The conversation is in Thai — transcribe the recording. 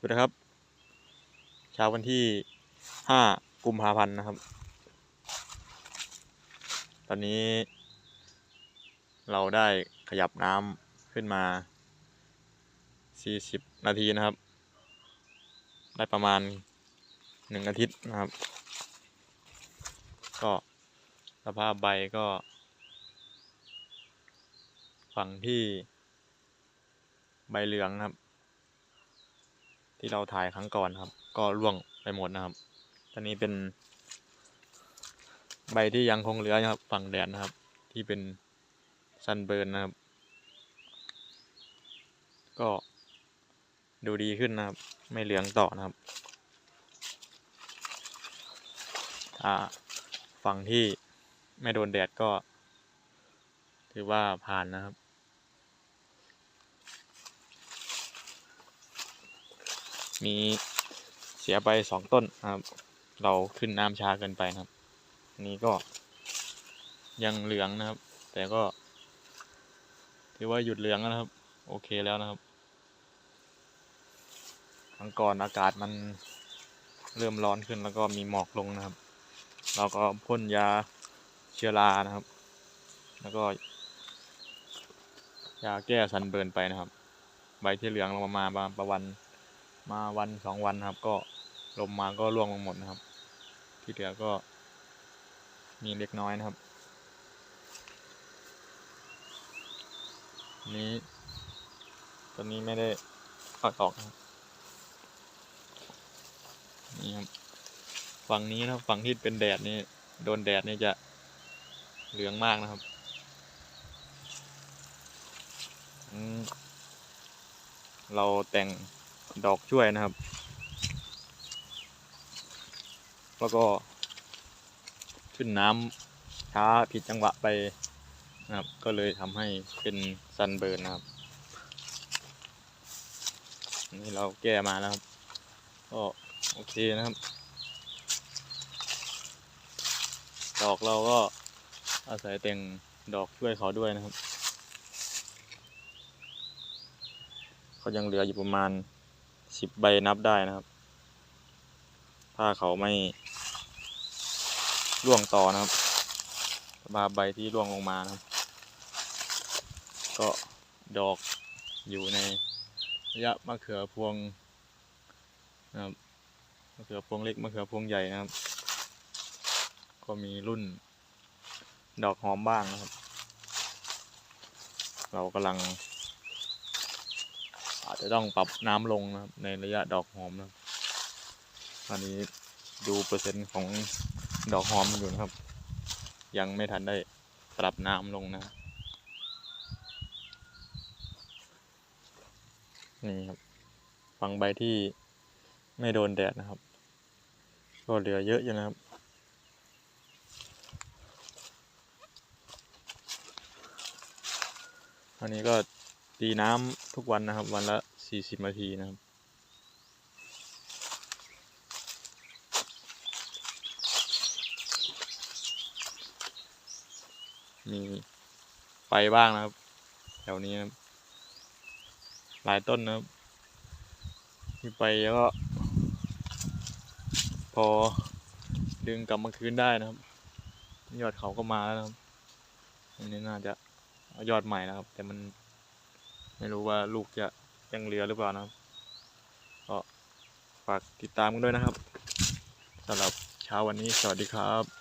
สวัสดีครับเช้าวันที่ห้ากุมภาพันธ์นะครับ ตอนนี้ เราได้ขยับน้ำขึ้นมาสี่สิบนาทีนะครับ ได้ประมาณหนึ่งอาทิตย์นะครับ ก็สภาพใบก็ ฝั่งที่ใบเหลืองนะครับ ที่เราถ่ายครั้งก่อนครับ ก็ร่วงไปหมดนะครับ ตอนนี้เป็น ใบที่ยังคงเหลือนะครับ ฝั่งแดดนะครับ ที่เป็นซันเบิร์นนะครับ ก็ดูดีขึ้นนะครับ ไม่เหลืองต่อนะครับถ้าฝั่งที่ไม่โดนแดดก็ ถือว่าผ่านนะครับ มีเสียไปสองต้นนะครับ เราขึ้นน้ำช้าเกินไปนะครับนนี้ก็ยังเหลืองนะครับ แต่ก็ถือว่าหยุดเหลืองแล้วนะครับ โอเคแล้วนะครับครั้งก่อนอากาศมันเริ่มร้อนขึ้นแล้วก็มีหมอกลงนะครับ เราก็พ่นยาเชื้อรานะครับ แล้วก็ยาแก้สันเบิร์นไปนะครับ ใบที่เหลืองลงมามาประวัน มาวันสองวันครับ ก็ลมมาก็ร่วงลงหมดนะครับ ที่เหลือก็มีเล็กน้อยนะครับ นี้ตัวนี้ไม่ได้เอาออกนะครับนี่ครับฝั่งนี้นะฝั่งที่เป็นแดดนี่โดนแดดนี่จะเหลืองมากนะครับเราแต่ง ดอกช่วยนะครับ แล้วก็ขึ้นน้ำช้าผิดจังหวะไปนะครับ ก็เลยทำให้เป็นซันเบิร์นนะครับนนี่เราแก้มาแล้วครับ ก็โอเคนะครับ ดอกเราก็อาศัยแต่งดอกช่วยเขาด้วยนะครับ เขายังเหลืออยู่ประมาณ สิบใบนับได้นะครับ ถ้าเขาไม่ร่วงต่อนะครับสภาใบที่ร่วงลงมานะครับ ก็ดอกอยู่ในระยะมะเขือพวงนะครับมะเขือพวงเล็กมะเขือพวงใหญ่นะครับ ก็มีรุ่นดอกหอมบ้างนะครับ เรากำลัง จะต้องปรับน้ำลงนะครับในระยะดอกหอมนะครับอันนี้ดูเปอร์เซ็นต์ของดอกหอมอยู่นะครับ ยังไม่ทันได้ปรับน้ำลงนะนี่ครับฝั่งใบที่ไม่โดนแดดนะครับ ก็เหลือเยอะอยู่นะครับอันนี้ก็ ตีน้ำทุกวันนะครับ วันละสี่สิบนาทีนะครับ มีไฟบ้างนะครับ แถวนี้นะครับหลายต้นนะครับ มีไปแล้วก็ พอดึงกลับมาคืนได้นะครับ ยอดเขาก็มาแล้วนะครับอันนี้น่าจะยอดใหม่นะครับ แต่มัน ไม่รู้ว่าลูกจะยังเหลือหรือเปล่านะครับก็ฝากติดตามกันด้วยนะครับสำหรับเช้าวันนี้สวัสดีครับ